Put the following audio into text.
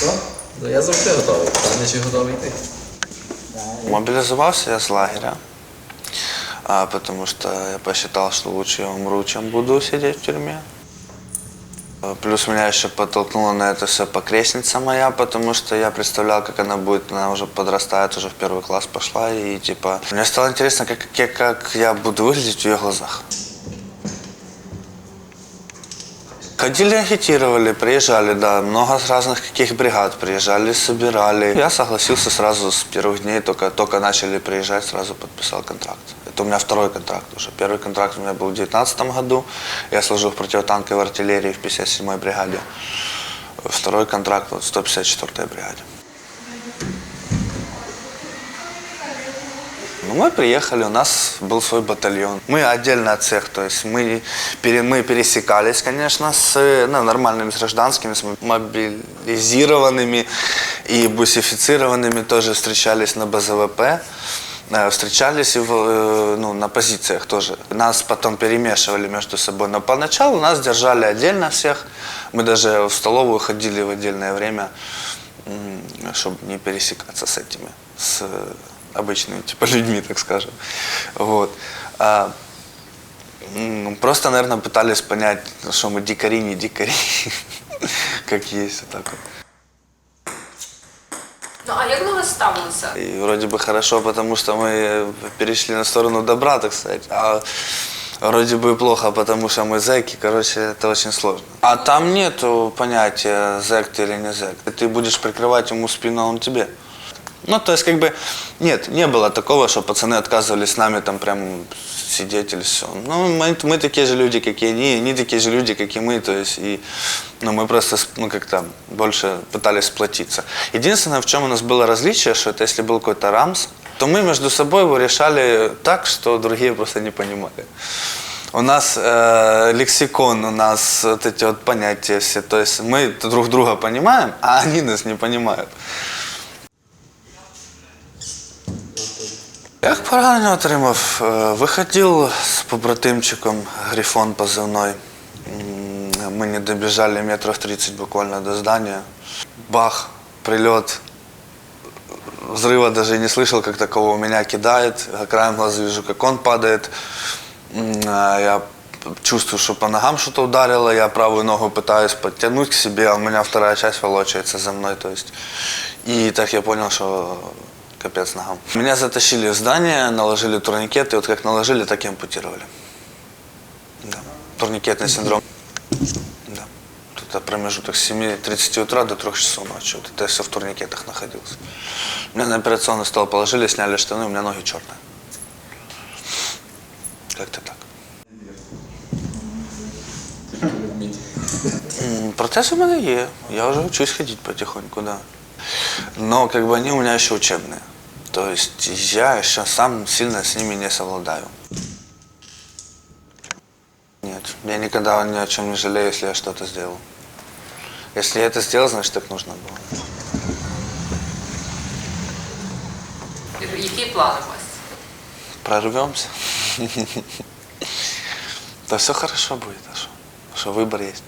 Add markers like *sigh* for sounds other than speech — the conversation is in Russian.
Що? Ну я завжди готовий. Питання, чи готовий ти? Мобилизовался я с лагеря, а, потому что я посчитал, что лучше я умру, чем буду сидеть в тюрьме. Плюс меня еще подтолкнула на это все покрестница моя, потому что я представлял, как она будет, она уже подрастает, уже в первый класс пошла, и типа, мне стало интересно, как, как я буду выглядеть в ее глазах. Ходили, агитировали, приезжали, да, много с разных каких бригад приезжали, собирали. Я согласился сразу с первых дней, только, только начали приезжать, сразу подписал контракт. Это у меня второй контракт уже. Первый контракт у меня был в 2019 году, я служил в противотанковой артиллерии в 57-й бригаде. Второй контракт вот в 154-й бригаде. Ну, мы приехали, у нас был свой батальон. Мы отдельно от всех, то есть мы, пере- мы пересекались, конечно, с ну, нормальными, с гражданскими, с мобилизированными и бусифицированными тоже встречались на БЗВП. Э, Встречались в, э, ну, на позициях тоже. Нас потом перемешивали между собой. Но поначалу нас держали отдельно всех. Мы даже в столовую ходили в отдельное время, чтобы не пересекаться с этими, с обычными типа людьми, так скажем. Вот. А, просто, наверное, пытались понять, что мы дикари, не дикари, *laughs* как есть, вот так вот. Ну а як до вас ставилися? И вроде бы хорошо, потому что мы перешли на сторону добра, так сказать. А вроде бы плохо, потому что мы зэки. Короче, это очень сложно. А там нету понятия зэк ты или не зэк. Ты будешь прикрывать ему спину, а он тебе. Ну, то есть, как бы, нет, не было такого, что пацаны отказывались с нами там прям сидеть или все. Ну, мы, мы такие же люди, как и они, они такие же люди, как и мы, то есть, и, ну, мы просто, ну, как-то больше пытались сплотиться. Единственное, в чем у нас было различие, что это если был какой-то рамс, то мы между собой его решали так, что другие просто не понимали. У нас э, лексикон, у нас вот эти вот понятия все, то есть мы друг друга понимаем, а они нас не понимают. Як поранення отримав? Виходив з побратимчиком Грифон позивной. Мы не добежали метров 30 буквально до здания. Бах, прилет. Взрыва даже не слышал, как такого меня кидает. Краем глаза вижу, как он падает. А Я чувствую, что по ногам что-то ударило. Я правую ногу пытаюсь подтянуть к себе, а у меня вторая часть волочается за мной. То есть. И так я понял, что капец ногам. Меня затащили в здание, наложили турникет, и вот как наложили, так и ампутировали. Да. Турникетный синдром. Да. Это промежуток с 7.30 утра до 3 часов ночи. Вот это я все в турникетах находился. Меня на операционный стол положили, сняли штаны, у меня ноги черные. Как-то так. Протез у меня є. Я уже учусь ходить потихоньку, да. Но как бы они у меня еще учебные. То есть я еще сам сильно с ними не совладаю. Нет, я никогда ни о чем не жалею, если я что-то сделал. Если я это сделал, значит так нужно было. Які плани у вас? Прорвемся. *laughs* Да все хорошо будет, а что? Что выбор есть.